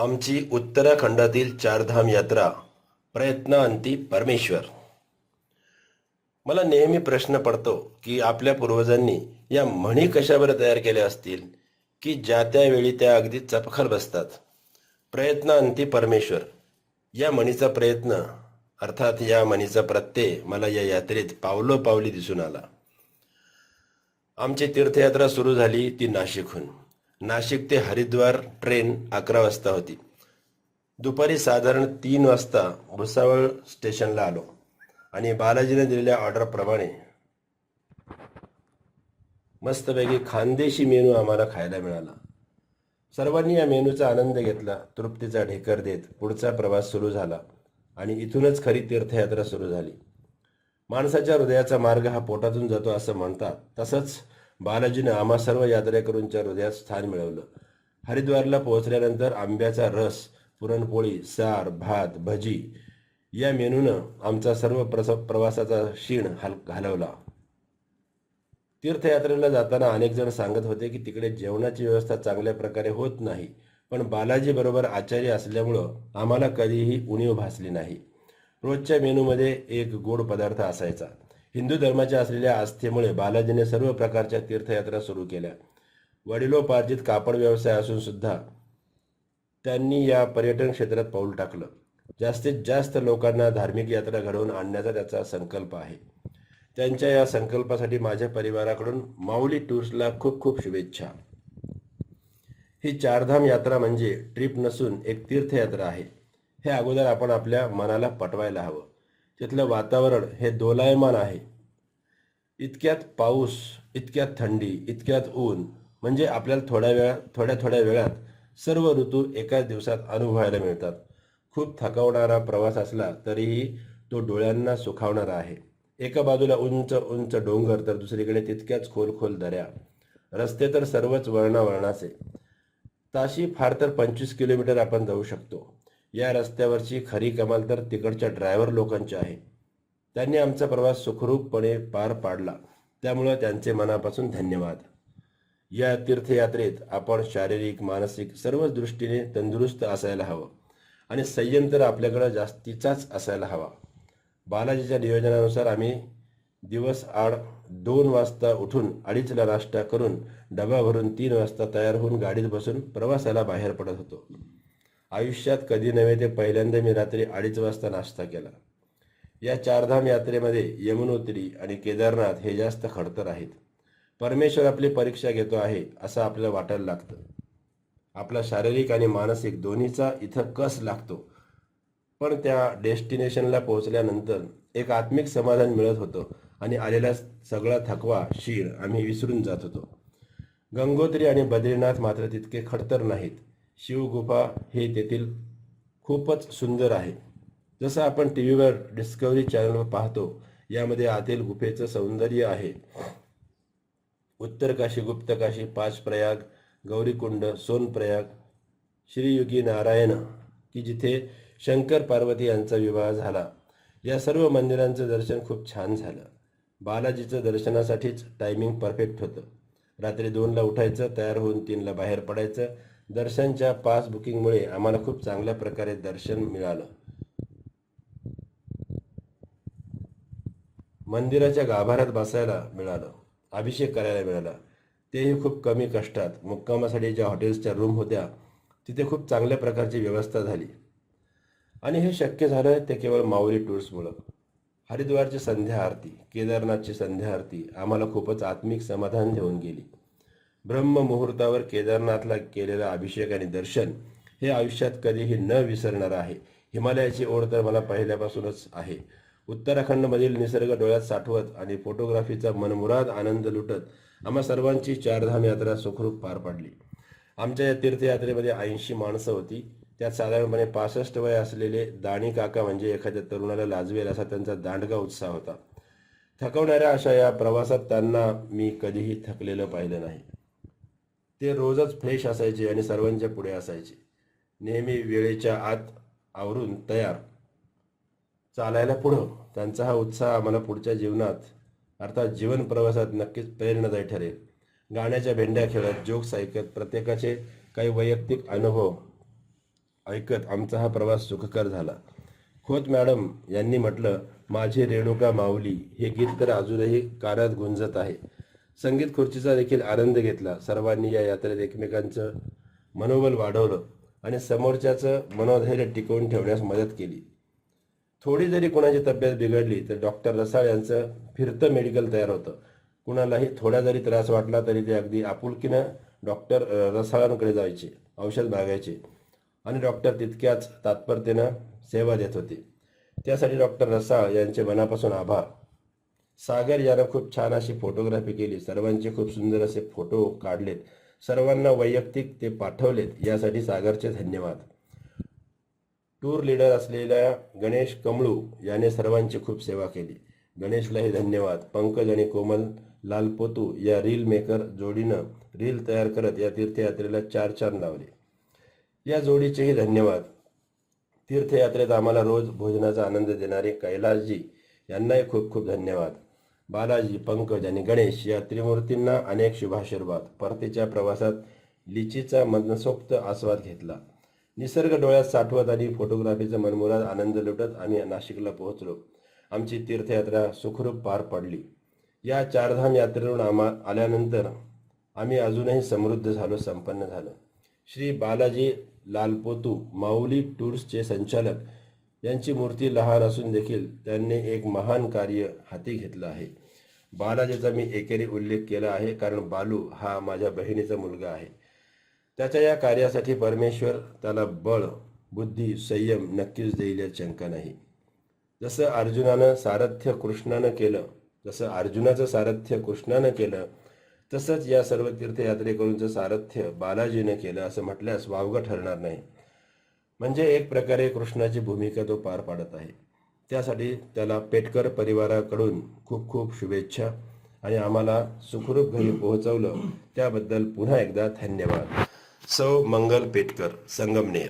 आमची उत्तराखंडातील चारधाम यात्रा प्रयत्नांती परमेश्वर. मला नेहमी प्रश्न पडतो की आपल्या पूर्वजांनी या म्हणी कशावर तयार केल्या असतील की ज्या त्यावेळी त्या अगदी चपखल बसतात? प्रयत्नांती परमेश्वर. या म्हणीचा प्रयत्न अर्थात या म्हणीचा प्रत्यय मला या यात्रेत पावलोपावली दिसून आला. आमची तीर्थयात्रा सुरू झाली ती नाशिकहून. नाशिक ते हरिद्वार ट्रेन अकरा वाजता होती. दुपारी साधारण तीन वाजता भुसावळ स्टेशनला आलो आणि बालाजीने दिलेल्या ऑर्डरप्रमाणे मस्तपैकी खानदेशी मेनू आम्हाला खायला मिळाला. सर्वांनी या मेनूचा आनंद घेतला तृप्तीचा ढेकर देत पुढचा प्रवास सुरू झाला आणि इथूनच खरी तीर्थयात्रा सुरू झाली. माणसाच्या हृदयाचा मार्ग हा पोटातून जातो असं म्हणतात तसंच बालाजीनं आम्हा सर्व यात्रेकरूंच्या हृदयात स्थान मिळवलं. हरिद्वारला पोहोचल्यानंतर आंब्याचा रस पुरणपोळी सार भात भजी या मेनूनं आमचा सर्व प्रस प्रवासाचा क्षीण हल घालवला. तीर्थयात्रेला जाताना अनेक जण सांगत होते की तिकडे जेवणाची व्यवस्था चांगल्या प्रकारे होत नाही पण बालाजी बरोबर आचार्य असल्यामुळं आम्हाला कधीही उणीव भासली नाही. रोजच्या मेनूमध्ये एक गोड पदार्थ असायचा. हिंदू धर्माच्या असलेल्या आस्थेमुळे बालाजीने सर्व प्रकारच्या तीर्थयात्रा सुरू केल्या. वडिलोपार्जित कापड व्यवसाय असून सुद्धा त्यांनी या पर्यटन क्षेत्रात पाऊल टाकलं. जास्तीत जास्त लोकांना धार्मिक यात्रा घडवून आणण्याचा त्याचा संकल्प आहे. त्यांच्या या संकल्पासाठी माझ्या परिवाराकडून माऊली टूर्सला खूप खूप शुभेच्छा. ही चारधाम यात्रा म्हणजे ट्रिप नसून एक तीर्थयात्रा आहे. हे अगोदर आपण आपल्या मनाला पटवायला हवं. तिथलं वातावरण हे दोलायमान आहे. इतक्यात पाऊस इतक्यात थंडी इतक्यात ऊन म्हणजे आपल्याला थोड्या वेळा थोड्या थोड्या वेळात सर्व ऋतू एकाच दिवसात अनुभवायला मिळतात. खूप थकवणारा प्रवास असला तरीही तो डोळ्यांना सुखावणारा आहे. एका बाजूला उंच उंच डोंगर तर दुसरीकडे तितक्याच खोल खोल दऱ्या. रस्ते तर सर्वच वळणावळणाचे. ताशी फार तर पंचवीस किलोमीटर आपण जाऊ शकतो. या रस्त्यावरची खरी कमाल तर तिकडच्या ड्रायव्हर लोकांची आहे. त्यांनी आमचा प्रवास सुखरूपपणे पार पाडला. त्यामुळं त्यांचे मनापासून धन्यवाद. या तीर्थयात्रेत आपण शारीरिक मानसिक सर्वच दृष्टीने तंदुरुस्त असायला हवं आणि संयम तर आपल्याकडं जास्तीचाच असायला हवा. बालाजीच्या नियोजनानुसार आम्ही दिवस आड दोन वाजता उठून अडीचला नाश्ता करून डबा भरून तीन वाजता तयार होऊन गाडीत बसून प्रवासाला बाहेर पडत होतो. आयुष्यात कधी नव्हे ते पहिल्यांदा मी रात्री अडीच वाजता नाश्ता केला. या चारधाम यात्रेमध्ये यमुनोत्री आणि केदारनाथ हे जास्त खडतर आहेत. परमेश्वर आपली परीक्षा घेतो आहे असं आपल्याला वाटायला लागतं. आपला शारीरिक आणि मानसिक दोन्हीचा इथं कस लागतो? पण त्या डेस्टिनेशनला पोहोचल्यानंतर एक आत्मिक समाधान मिळत होतं आणि आलेला सगळा थकवा शीर आम्ही विसरून जात होतो. गंगोत्री आणि बद्रीनाथ मात्र तितके खडतर नाहीत. शिवगुफा हे तेथील खूपच सुंदर आहे. जसं आपण टी व्हीवर डिस्कवरी चॅनलवर पाहतो यामध्ये आतील गुफेचं सौंदर्य आहे. उत्तरकाशी गुप्तकाशी पाचप्रयाग पाच प्रयाग गौरीकुंड सोनप्रयाग श्रीयुगी नारायण की जिथे शंकर पार्वती यांचा विवाह झाला. या सर्व मंदिरांचं दर्शन खूप छान झालं. बालाजीचं दर्शनासाठीच टायमिंग परफेक्ट होतं. रात्री दोनला उठायचं तयार होऊन तीनला बाहेर पडायचं दर्शनच्या पास बुकिंगमुळे आम्हाला खूप चांगल्या प्रकारे दर्शन मिळालं. मंदिराच्या गाभाऱ्यात बसायला मिळालं. अभिषेक करायला मिळाला. तेही खूप कमी कष्टात. मुक्कामासाठी ज्या हॉटेल्सच्या रूम होत्या तिथे खूप चांगल्या प्रकारची व्यवस्था झाली. आणि हे शक्य झालं ते केवळ माऊली टूर्समुळं. हरिद्वारची संध्या आरती केदारनाथची संध्या आरती आम्हाला खूपच आत्मिक समाधान देऊन गेली. ब्रह्ममुहूर्तावर केदारनाथला केलेला अभिषेक आणि दर्शन हे आयुष्यात कधीही न विसरणार आहे. हिमालयाची ओढ तर मला पहिल्यापासूनच आहे. उत्तराखंडमधील निसर्ग डोळ्यात साठवत आणि फोटोग्राफीचा मनमुराद आनंद लुटत आम्हा सर्वांची चारधाम यात्रा सुखरूप पार पाडली. आमच्या या तीर्थयात्रेमध्ये ऐंशी माणसं होती. त्यात साधारणपणे पासष्ट वय असलेले दाणी काका म्हणजे एखाद्या तरुणाला लाजवेल असा त्यांचा दांडगा उत्साह होता. थकवणाऱ्या अशा या प्रवासात त्यांना मी कधीही थकलेलं पाहिलं नाही. ते रोजच फ्रेश असायचे आणि सर्वांच्या पुढे असायचे. नेहमी वेळेच्या आत आवरून तयार. चालायला पुढं. त्यांचा हा उत्साह आम्हाला पुढच्या जीवनात अर्थात जीवन प्रवासात नक्कीच प्रेरणादायी ठरेल. गाण्याच्या भेंड्या खेळत जोक्स ऐकत प्रत्येकाचे काही वैयक्तिक अनुभव ऐकत आमचा हा प्रवास सुखकर झाला. खोत मॅडम यांनी म्हटलं माझी रेणुका माऊली हे गीत तर अजूनही कारात गुंजत आहे. संगीत खुर्चीचा देखील आनंद घेतला. सर्वांनी या यात्रेत एकमेकांचं मनोबल वाढवलं आणि समोरच्याचं मनोधैर्य टिकवून ठेवण्यास मदत केली. थोडी जरी कुणाची तब्येत बिघडली तर डॉक्टर रसाळ यांचं फिरतं मेडिकल तयार होतं. कुणालाही थोडा जरी त्रास वाटला तरी ते अगदी आपुलकीनं डॉक्टर रसाळांकडे जायचे औषध मागायचे. आणि डॉक्टर तितक्याच तात्परतेनं सेवा देत होते. त्यासाठी डॉक्टर रसाळ यांचे मनापासून आभार. सागर यानं खूप छान अशी फोटोग्राफी केली. सर्वांचे खूप सुंदर असे फोटो काढलेत. सर्वांना वैयक्तिक ते पाठवलेत. यासाठी सागरचे धन्यवाद. टूर लीडर असलेल्या गणेश कमळू याने सर्वांची खूप सेवा केली. गणेशलाही धन्यवाद. पंकज आणि कोमल लाल पोतू या रील मेकर जोडीनं रील तयार करत या तीर्थयात्रेला चार चार लावले. या जोडीचेही धन्यवाद. तीर्थयात्रेत आम्हाला रोज भोजनाचा आनंद देणारे कैलासजी यांनाही खूप खूप धन्यवाद. बालाजी पंकज आणि गणेश या त्रिमूर्तींना अनेक शुभाशीर्वाद. परतीच्या प्रवासात लिचीचा मनसोक्त आस्वाद घेतला. निसर्ग डोळ्यात साठवत आणि फोटोग्राफीचा मनमुराद आनंद लुटत आम्ही नाशिकला पोहोचलो. आमची तीर्थयात्रा सुखरूप पार पडली. या चारधाम यात्रेवरून आम्हा आल्यानंतर आम्ही अजूनही समृद्ध झालो संपन्न झालो. श्री बालाजी लालपोतू माऊली टूर्सचे संचालक यांची मूर्ती लहान असून देखील त्यांनी एक महान कार्य हाती घेतलं आहे. बालाजीचा मी एकेरी उल्लेख केला आहे कारण बालू हा माझ्या बहिणीचा मुलगा आहे. त्याच्या या कार्यासाठी परमेश्वर त्याला बळ बुद्धी संयम नक्कीच देईल यात शंका नाही. जसं अर्जुनानं सारथ्य कृष्णानं केलं जसं अर्जुनाचं सारथ्य कृष्णानं केलं तसंच या सर्व तीर्थयात्रेकरूंचं सारथ्य बालाजीनं केलं असं म्हटल्यास वावगं ठरणार नाही. म्हणजे एक प्रकारे कृष्णाची भूमिका तो पार पाडत आहे. त्यासाठी त्याला पेटकर परिवाराकडून खूप खूप शुभेच्छा आणि आम्हाला सुखरूप घरी पोहोचवलं. त्याबद्दल पुन्हा एकदा धन्यवाद. सौ मंगल पेटकर संगमनेर.